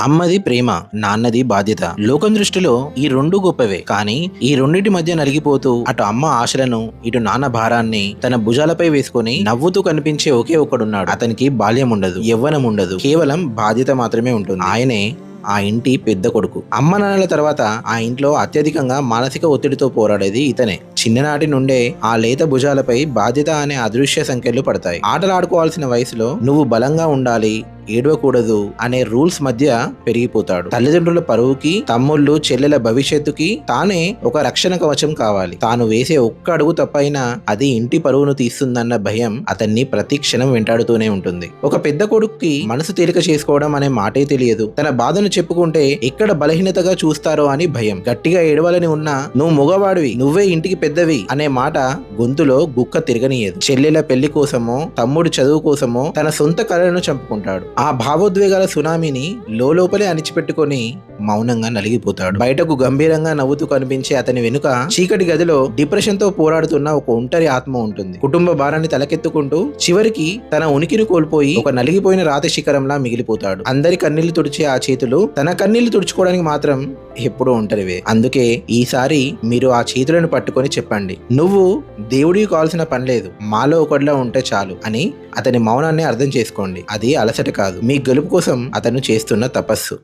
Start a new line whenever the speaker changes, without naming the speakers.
అమ్మది ప్రేమ నాన్నది బాధ్యత. లోకం దృష్టిలో ఈ రెండు గొప్పవే. కానీ ఈ రెండింటి మధ్య నలిగిపోతూ అటు అమ్మ ఆశలను ఇటు నాన్న భారాన్ని తన భుజాలపై వేసుకొని నవ్వుతూ కనిపించే ఒకే ఒకడున్నాడు. అతనికి బాల్యం ఉండదు యవ్వనం ఉండదు కేవలం బాధ్యత మాత్రమే ఉంటుంది. ఆయనే ఆ ఇంటి పెద్ద కొడుకు. అమ్మ నాన్నల తర్వాత ఆ ఇంట్లో అత్యధికంగా మానసిక ఒత్తిడితో పోరాడేది ఇతనే. చిన్ననాటి నుండే ఆ లేత భుజాలపై బాధ్యత అనే అదృశ్య సంఖ్యలు పడతాయి. ఆటలాడుకోవాల్సిన వయసులో నువ్వు బలంగా ఉండాలి ఏడవకూడదు అనే రూల్స్ మధ్య పెరిగిపోతాడు. తల్లిదండ్రుల పరువుకి తమ్ముళ్ళు చెల్లెల భవిష్యత్తుకి తానే ఒక రక్షణ కవచం కావాలి. తాను వేసే ఒక్క అడుగు తప్పైనా అది ఇంటి పరువును తీస్తుందన్న భయం అతన్ని ప్రతి క్షణం వెంటాడుతూనే ఉంటుంది. ఒక పెద్ద కొడుక్కి మనసు తేలిక చేసుకోవడం అనే మాటే తెలియదు. తన బాధను చెప్పుకుంటే ఎక్కడ బలహీనతగా చూస్తారో అని భయం. గట్టిగా ఏడవాలని ఉన్నా నువ్వు మగవాడివి నువ్వే ఇంటికి పెద్దవి అనే మాట గొంతులో గుక్క తిరగనీయదు. చెల్లెల పెళ్ళి కోసమో తమ్ముడు చదువు కోసమో తన సొంత కళలను చంపుకుంటాడు. ఆ భావోద్వేగాల సునామీని లోపలే అణిచిపెట్టుకొని మౌనంగా నలిగిపోతాడు. బయటకు గంభీరంగా నవ్వుతూ కనిపించే అతని వెనుక చీకటి గదిలో డిప్రెషన్తో పోరాడుతున్న ఒక ఒంటరి ఆత్మ ఉంటుంది. కుటుంబ భారాన్ని తలకెత్తుకుంటూ చివరికి తన ఉనికిని కోల్పోయి ఒక నలిగిపోయిన రాతి శిఖరంలా మిగిలిపోతాడు. అందరి కన్నీళ్ళు తుడిచే ఆ చేతులు తన కన్నీళ్ళు తుడుచుకోవడానికి మాత్రం ఎప్పుడూ ఒంటరివే అందుకే ఈసారి మీరు ఆ చేతులను పట్టుకొని చెప్పండి. నువ్వు దేవుడికి కావాల్సిన పని లేదు. మాలో ఒకటిలా ఉంటే చాలు అని అతని మౌనాన్ని అర్థం చేసుకోండి. అది అలసట కాదు. మీ గెలుపు కోసం అతను చేస్తున్న తపస్సు.